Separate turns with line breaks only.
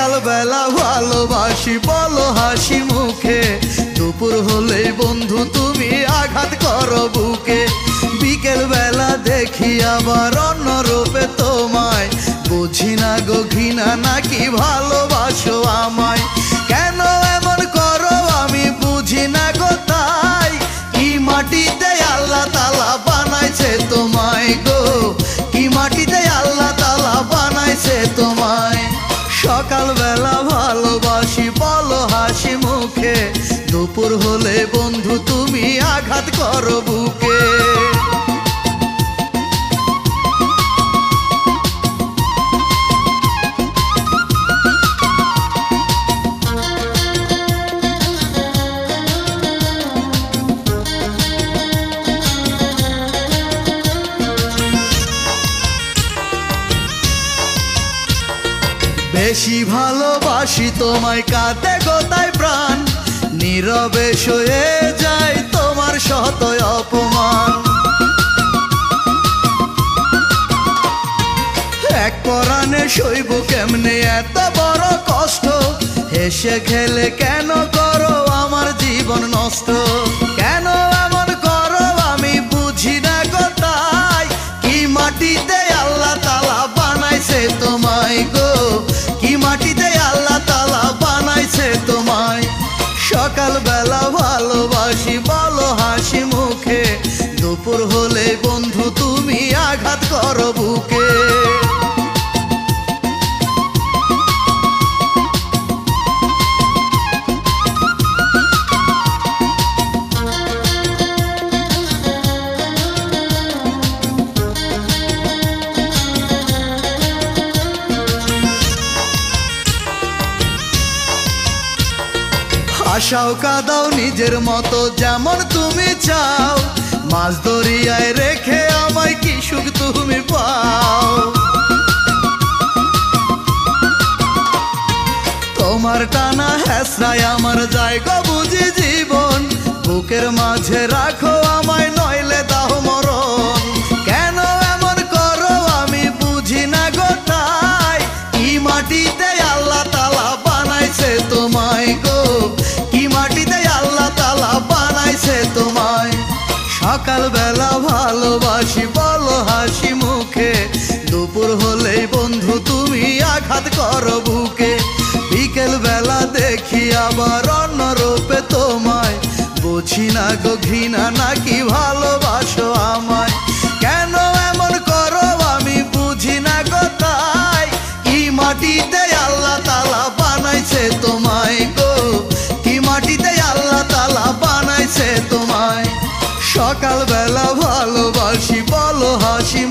সকালবেলা ভালোবাসি, বলো হাসি মুখে। দুপুর হলে বন্ধু, তুমি আঘাত করো বুকে। বিকেল বেলা দেখি আবার অন্য রূপে তোমায়। বুঝি না গো ঘৃণা, নাকি ভালোবাসো আমায়? দুপুর হলে বন্ধু তুমি আঘাত করো বুকে। বেশি ভালোবাসি তোমায় কাঁদে গোতায় নীরবে সয়ে যায় তোমার শত অপমান। এক পরাণে শৈব কেমনে এত বড় কষ্ট? হেসে খেলে কেন করো আমার জীবন নষ্ট? দুপুর হলে বন্ধু তুমি আঘাত করো বুকে। আশাও কাদাও নিজের মতো যেমন তুমি চাও। তোমার টানা হেসরায় আমার জায়গা বুঝি জীবন। বুকের মাঝে রাখো আমায়, নইলে দাও মরণ। কেন এমন করো আমি বুঝি না গোটাই কি মাটিতে আল্লাহ তালা বানাইছে তোমায় গো? কি মাটিতে আল্লাহ তালা বানাইছে তোমায়? সকালবেলা ভালোবাসি, বলো হাসি মুখে। দুপুর হলেই বন্ধু, তুমি আঘাত করো বুকে। বিকেল বেলা দেখি আবার অন্য রূপে তোমায়। বুঝি না গো ঘৃণা নাকি ভালোবাসো আমায়। কেন এমন করো আমি বুঝি না গো তাই। কি মাটিতে আল্লাহ তালা বানাইছে তোমায় গো? কি মাটিতে আল্লাহ তালা বানাইছে তোমায়? সকালবেলা ভালোবাসি, বলো হাসি